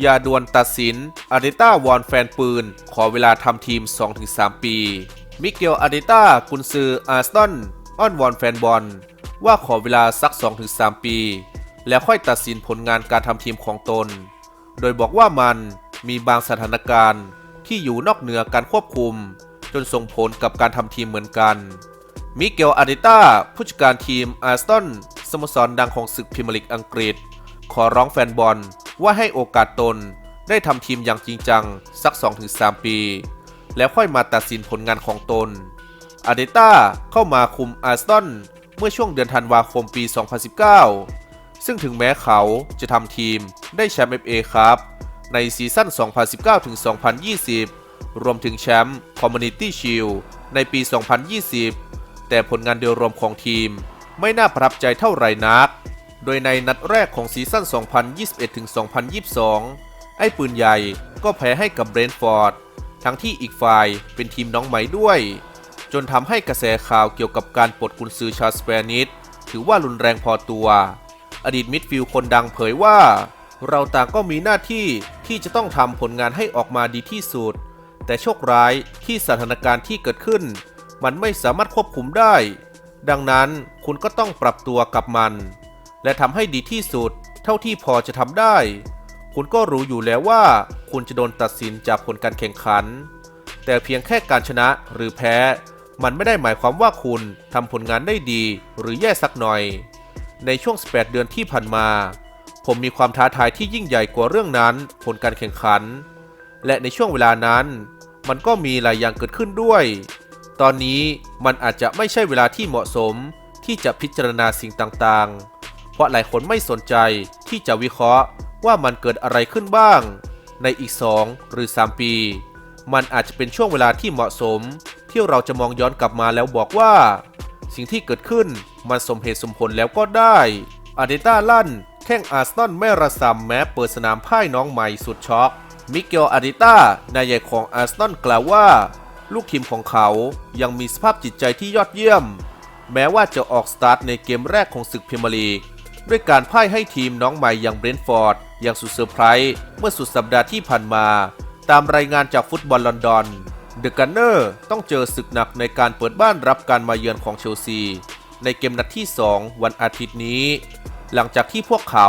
อย่าด่วนตัดสินอาร์เดต้าวอนแฟนปืน ขอเวลาทำทีม 2-3 ปี มิเกลอาร์เดต้ากุนซืออาร์เซนอ้อนวอนแฟนบอล ว่าขอเวลาสัก 2-3 ปี แล้วค่อยตัดสินผลงานการทำทีมของตน โดยบอกว่ามันมีบางสถานการณ์ที่อยู่นอกเหนือการควบคุม จนส่งผลกับการทำทีมเหมือนกัน มิเกลอาร์เดต้าผู้จัดการทีมอาร์เซนสโมสรดังของศึกพรีเมียร์ลีกอังกฤษ ขอร้องแฟนบอล ว่าให้โอกาสตนได้ทำทีมอย่างจริงจัง สัก 2-3 ปี แล้วค่อยมาตัดสินผลงานของตน อาเดต้าเข้ามาคุมอาร์เซนเมื่อช่วงเดือนธันวาคมปี 2019 ซึ่งถึงแม้เขาจะทำทีมได้แชมป์ FA ครับ ในซีซั่น 2019-2020 รวมถึงแชมป์ Community Shield ในปี 2020 แต่ผลงานโดยรวมของทีมไม่น่าประทับใจเท่าไหร่นัก โดยในนัดแรกของซีซั่น 2021-2022 ไอ้ปืนใหญ่ก็แพ้ให้กับเบรนท์ฟอร์ด ทั้งที่อีกฝ่ายเป็นทีมน้องใหม่ด้วย จนทำให้กระแสข่าวเกี่ยวกับการปลดกุนซือชาสเปนิสถือว่ารุนแรงพอตัว อดีตมิดฟิลด์คนดังเผยว่า เราต่างก็มีหน้าที่ที่จะต้องทำผลงานให้ออกมาดีที่สุด แต่โชคร้ายที่สถานการณ์ที่เกิดขึ้น มันไม่สามารถควบคุมได้ ดังนั้นคุณก็ต้องปรับตัวกับมัน และทำให้ดีที่สุด เท่าที่พอจะทำได้ คุณก็รู้อยู่แล้วว่า คุณจะโดนตัดสินจากผลการแข่งขัน แต่เพียงแค่การชนะหรือแพ้ มันไม่ได้หมายความว่าคุณทำผลงานได้ดีหรือแย่สักหน่อย ในช่วง 18 เดือนที่ผ่านมา ผมมีความท้าทายที่ยิ่งใหญ่กว่าเรื่องนั้น ผลการแข่งขัน และในช่วงเวลานั้น มันก็มีหลายอย่างเกิดขึ้นด้วย ตอนนี้มันอาจจะไม่ใช่เวลาที่เหมาะสมที่จะพิจารณาสิ่งต่างๆ เพราะหลายคนไม่สนใจที่จะวิเคราะห์ว่ามันเกิดอะไรขึ้นบ้าง ในอีก 2 หรือ 3 ปี มันอาจจะเป็นช่วงเวลาที่เหมาะสม ที่เราจะมองย้อนกลับมาแล้วบอกว่า สิ่งที่เกิดขึ้นมันสมเหตุสมผลแล้วก็ได้อาเดต้าลั่นแข้งอาร์เซนอลไม่ระสำแม้เปิดสนามพ่ายน้องใหม่สุดช็อกมิเกลอาดิต้านายใหญ่ของอาร์เซนอลกล่าวว่า ลูกทีมของเขายังมีสภาพจิตใจที่ยอดเยี่ยม แม้ว่าจะออกสตาร์ทในเกมแรกของศึกพรีเมียร์ลีก ด้วยการพ่ายให้ทีมน้องใหม่อย่างเบรนท์ฟอร์ดอย่างสุดเซอร์ไพรส์เมื่อสุดสัปดาห์ที่ผ่านมา ตามรายงานจากฟุตบอลลอนดอนเดอะกันเนอร์ต้องเจอศึกหนักในการเปิดบ้านรับการมาเยือนของเชลซี ในเกมนัดที่ 2 วันอาทิตย์นี้ หลังจากที่พวกเขา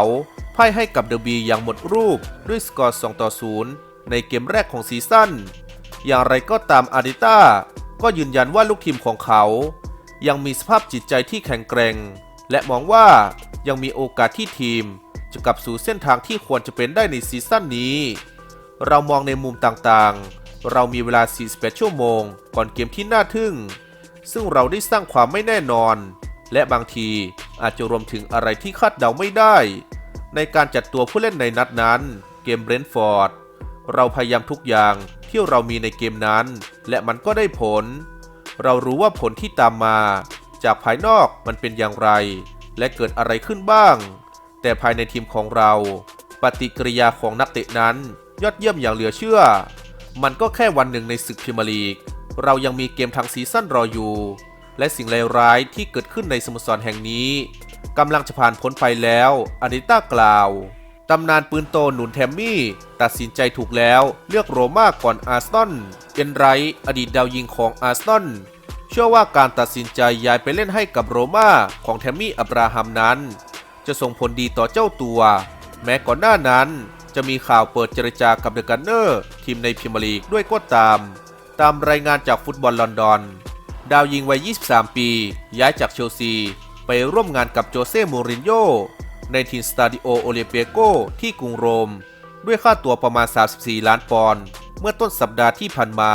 พ่ายให้กับเดอะบีอย่างหมดรูปด้วยสกอร์ 2 ต่อ 0 ในเกมแรกของซีซั่น อย่างไรก็ตามอาริต้าก็ยืนยันว่าลูกทีมของเขา ยังมีสภาพจิตใจที่แข็งแกร่ง และมองว่า ยังมีโอกาสที่ทีม จะกลับสู่เส้นทางที่ควรจะเป็นได้ในซีซั่นนี้ เรามองในมุมต่างๆ เรามีเวลา 48 ชั่วโมง ก่อนเกมที่น่าทึ่ง ซึ่งเราได้สร้างความไม่แน่นอน และบางทีอาจจะรวมถึงอะไรที่คาดเดาไม่ได้ ในการจัดตัวผู้เล่นในนัดนั้น เกมเบรนท์ฟอร์ด เราพยายามทุกอย่างที่เรามีในเกมนั้น และมันก็ได้ผล เรารู้ว่าผลที่ตามมา จากภายนอกมันเป็นอย่างไร และเกิดอะไรขึ้นบ้าง แต่ภายในทีมของเรา ปฏิกิริยาของนักเตะนั้น ยอดเยี่ยมอย่างเหลือเชื่อ มันก็แค่วันหนึ่งในศึกพรีเมียร์ลีก เรายังมีเกมทางซีซั่นรออยู่ และสิ่งเลวร้ายที่เกิดขึ้นในสโมสรแห่งนี้กำลังจะผ่านพ้นไปแล้วอานิต้ากล่าวตำนานปืนโตหนุนแทมมี่ ตัดสินใจถูกแล้วเลือกโรม่าก่อนอาร์เซนเอ็นไรท์อดีตดาวยิงของอาร์เซน เชื่อว่าการตัดสินใจย้ายไปเล่นให้กับโรม่าของแทมมี่อับราฮัมนั้น จะส่งผลดีต่อเจ้าตัว แม้ก่อนหน้านั้นจะมีข่าวเปิดเจรจากับเดอะกันเนอร์ทีมในพรีเมียร์ลีกด้วยก็ตาม ตามรายงานจากฟุตบอลลอนดอน ดาวยิงวัย 23 ปี ย้ายจากเชลซี ไปร่วมงานกับโจเซ่มูรินโญ่ในทีมสตาดิโอโอเลเปโกที่กรุงโรม ด้วยค่าตัวประมาณ 34 ล้านปอนด์เมื่อต้นสัปดาห์ที่ผ่านมา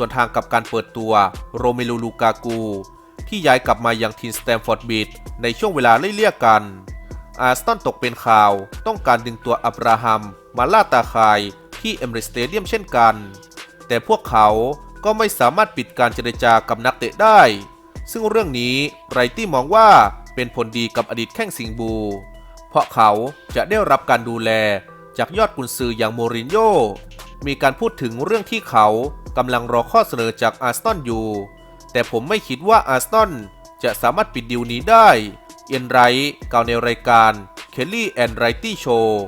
ส่วนทางกับการเปิดตัวโรเมลูลูกากู ที่ย้ายกลับมายังทีมสแตมฟอร์ดบิดในช่วงเวลาไล่เลี่ยกัน อาร์สตันตกเป็นข่าว ต้องการดึงตัวอับราฮัม มาล่าตาคายที่เอมริสเตเดียมเช่นกัน แต่พวกเขาก็ไม่สามารถปิดการเจรจากับนักเตะได้ ซึ่งเรื่องนี้ไรตี้มองว่าเป็นผลดีกับอดีตแข้งสิงบู เพราะเขาจะได้รับการดูแลจากยอดกุนซืออย่างโมรินโญ่มีการพูดถึงเรื่องที่เขา กำลังรอข้อเสนอจากอาร์สตันอยู่ แต่ผมไม่คิดว่าอาร์สตันจะสามารถปิดดีลนี้ได้ เอ็นไรท์กล่าวในรายการเคลลี่แอนด์ไรตี้โชว์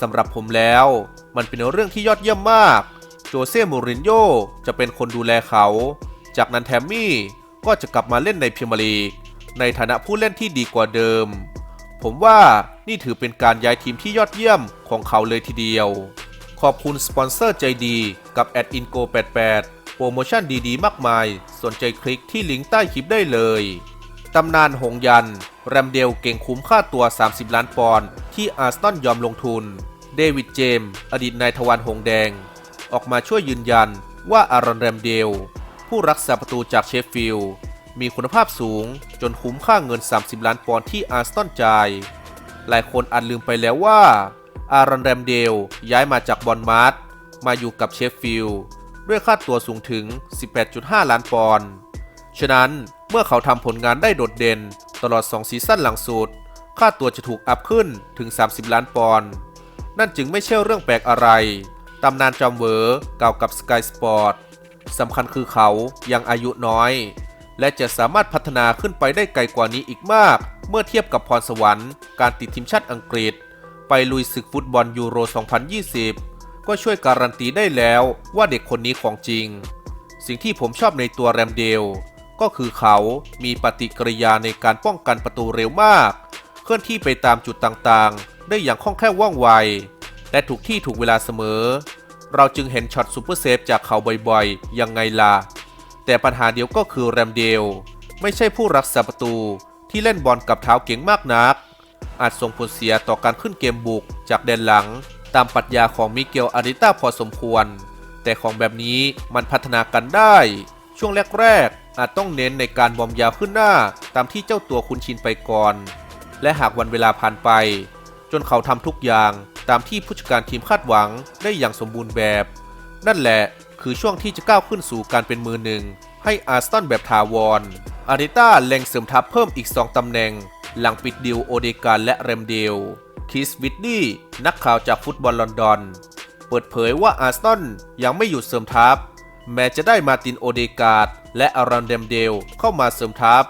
สำหรับผมแล้ว มันเป็นเรื่องที่ยอดเยี่ยมมาก โจเซ่มูรินโญ่จะเป็นคนดูแลเขา จากนั้นแทมมี่ก็จะกลับมาเล่นในพรีเมียร์ลีก ในฐานะผู้เล่นที่ดีกว่าเดิม ผมว่านี่ถือเป็นการย้ายทีมที่ยอดเยี่ยมของเขาเลยทีเดียว ขอบคุณสปอนเซอร์ใจดีกับแอดอินโก88 โปรโมชั่นดีๆ มากมาย สนใจคลิกที่ลิงก์ใต้คลิปได้เลย ตำนานหงยัน แรมเดลเก่งคุ้มค่าตัว 30 ล้านปอนด์ที่อาร์สตันยอมลงทุน เดวิดเจมส์อดีตนายทวารหงแดง ออกมาช่วยยืนยันว่าอารอนแรมเดล ผู้รักษาประตูจากเชฟฟิลด์มีคุณภาพสูงจนคุ้มค่าเงิน 30 ล้านปอนด์ที่อาร์สตันจ่าย หลายคนอาจลืมไปแล้วว่า อารอนแรมเดลย้ายมาจากบอลมาร์ทมาอยู่กับเชฟฟิลด์ด้วยค่าตัวสูงถึง 18.5 ล้านปอนด์ ฉะนั้นเมื่อเขาทำผลงานได้โดดเด่นตลอด 2 ซีซั่นหลังสุด ค่าตัวจะถูกอัพขึ้นถึง 30 ล้านปอนด์ นั่นจึงไม่ใช่เรื่องแปลกอะไร ตำนานจอมเวอกล่าวกับ Sky Sport สำคัญคือเขายังอายุน้อย และจะสามารถพัฒนาขึ้นไปได้ไกลกว่านี้อีกมาก เมื่อเทียบกับพรสวรรค์การติดทีมชาติอังกฤษ ไปลุยศึกฟุตบอลยูโร 2020 ก็ช่วยการันตีได้แล้วว่าเด็กคนนี้ของจริง สิ่งที่ผมชอบในตัวแรมเดล ก็คือเขามีปฏิกิริยาในการป้องกันประตูเร็วมาก เคลื่อนที่ไปตามจุดต่างๆ ได้อย่างคล่องแคล่วว่องไว และถูกที่ถูกเวลาเสมอ เราจึงเห็นช็อตซูเปอร์เซฟจากเขาบ่อยๆ ยังไงล่ะ แต่ปัญหาเดียวก็คือแรมเดล ไม่ใช่ผู้รักษาประตูที่เล่นบอลกับเท้าเก่งมากนัก อาจส่งผลเสียต่อการขึ้นเกมบุกจากแดนหลัง ตามปรัชญาของมิเกลอาริต้าพอสมควร แต่ของแบบนี้มันพัฒนากันได้ ช่วงแรกๆ อาจต้องเน้นในการบอมยาวขึ้นหน้า ตามที่เจ้าตัวคุ้นชินไปก่อน และหากวันเวลาผ่านไป จนเขาทำทุกอย่างตามที่ผู้จัดการทีมคาดหวังได้อย่างสมบูรณ์แบบ นั่นแหละคือช่วงที่จะก้าวขึ้นสู่การเป็นมือหนึ่งให้อาร์สตันแบบถาวรอาริต้าเล็งเสริมทัพเพิ่มอีก 2 ตำแหน่ง หลังปิดดิวโอเดการและเรมเดลคิสวิดดี้นักข่าวจากฟุตบอลลอนดอน เปิดเผยว่าอาร์สตันยังไม่หยุดเสริมทัพแม้จะได้มาตินโอเดการ์ดและอารอนเดมเดลเข้ามาเสริมทัพ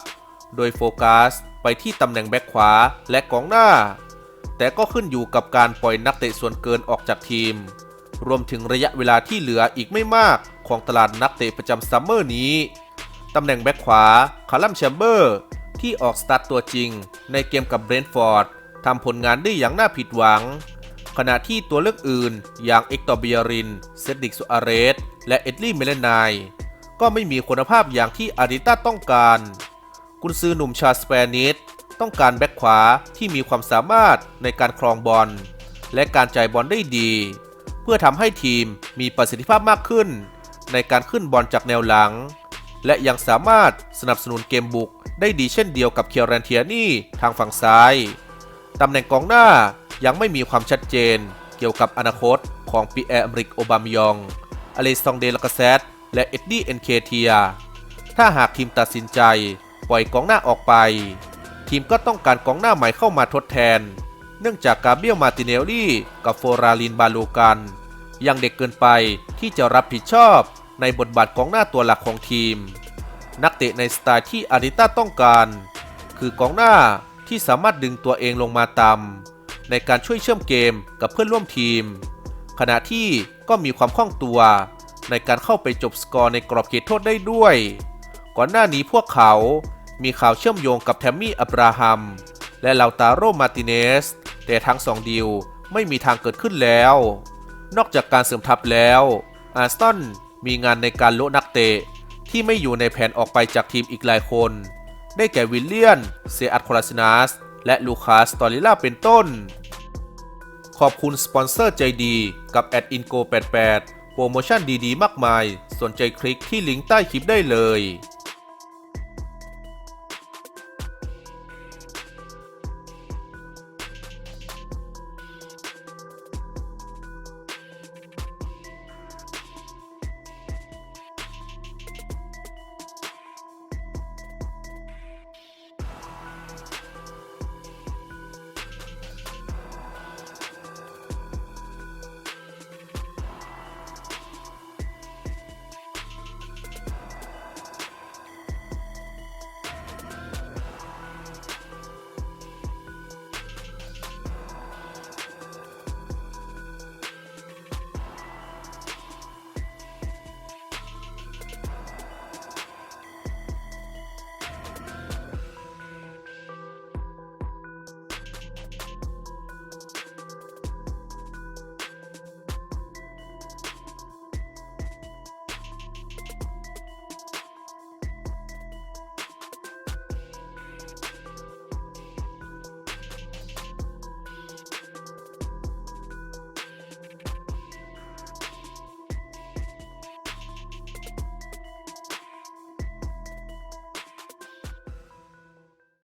โดยโฟกัสไปที่ตำแหน่งแบ็คขวาและกองหน้า แต่ก็ขึ้นอยู่กับการปล่อยนักเตะส่วนเกินออกจากทีม รวมถึงระยะเวลาที่เหลืออีกไม่มากของตลาดนักเตะประจำซัมเมอร์นี้ ตำแหน่งแบ็คขวาคาร์ลัมแชมเบอร์ ที่ออกสตาร์ตตัวจริง ในเกมกับเบรนท์ฟอร์ดทำผลงานได้อย่างน่าผิดหวัง ขณะที่ตัวเลือกอื่นอย่างเอ็กตอร์เบียริน เซดิกสุอาเรส และเอ็ดลี่เมเลนายก็ไม่มีคุณภาพอย่างที่อาริต้าต้องการ กุนซือหนุ่มชาสเปนิสต้องการแบ็คขวาที่มีความสามารถในการครองบอล และการจ่ายบอลได้ดี เพื่อทำให้ทีมมีประสิทธิภาพมากขึ้น ในการขึ้นบอลจากแนวหลัง และยังสามารถสนับสนุนเกมบุก ได้ดีเช่นเดียวกับเคียรันเทียนี่ทางฝั่งซ้าย ตำแหน่งกองหน้ายังไม่มีความชัดเจน เกี่ยวกับอนาคตของปีแอร์อเมริกโอบามยอง อเลซองเดลกาเซตและเอ็ดดี้เอ็นเคเทีย ถ้าหากทีมตัดสินใจ ปล่อยกองหน้าออกไป ทีมก็ต้องการกองหน้าใหม่เข้ามาทดแทน เนื่องจากกาเบียลมาติเนลลี่กับโฟราลินบาลูกันยังเด็กเกินไปที่จะรับผิดชอบในบทบาทกองหน้าตัวหลักของทีม นักเตะในสไตล์ที่อาริต้าต้องการ คือกองหน้าที่สามารถดึงตัวเองลงมาต่ำในการช่วยเชื่อมเกมกับเพื่อนร่วมทีม ขณะที่ก็มีความคล่องตัว ในการเข้าไปจบสกอร์ในกรอบเขตโทษได้ด้วย ก่อนหน้านี้พวกเขามีข่าวเชื่อมโยงกับแทมมี่อับราฮัม และลาวตาโรมาติเนส แต่ทั้งสองดีลไม่มีทางเกิดขึ้นแล้ว นอกจากการเสริมทัพแล้วอาร์สตันมีงานในการโละนักเตะ ที่ไม่อยู่ในแผนออกไปจากทีมอีกหลายคน ได้แก่วิลเลียน เซอัตโคลาซินัส และลูคัส ตอริล่าเป็นต้น ขอบคุณสปอนเซอร์ใจดีกับแอดอินโก88โปรโมชั่นดีๆ มากมาย สนใจคลิกที่ลิงก์ใต้คลิปได้เลย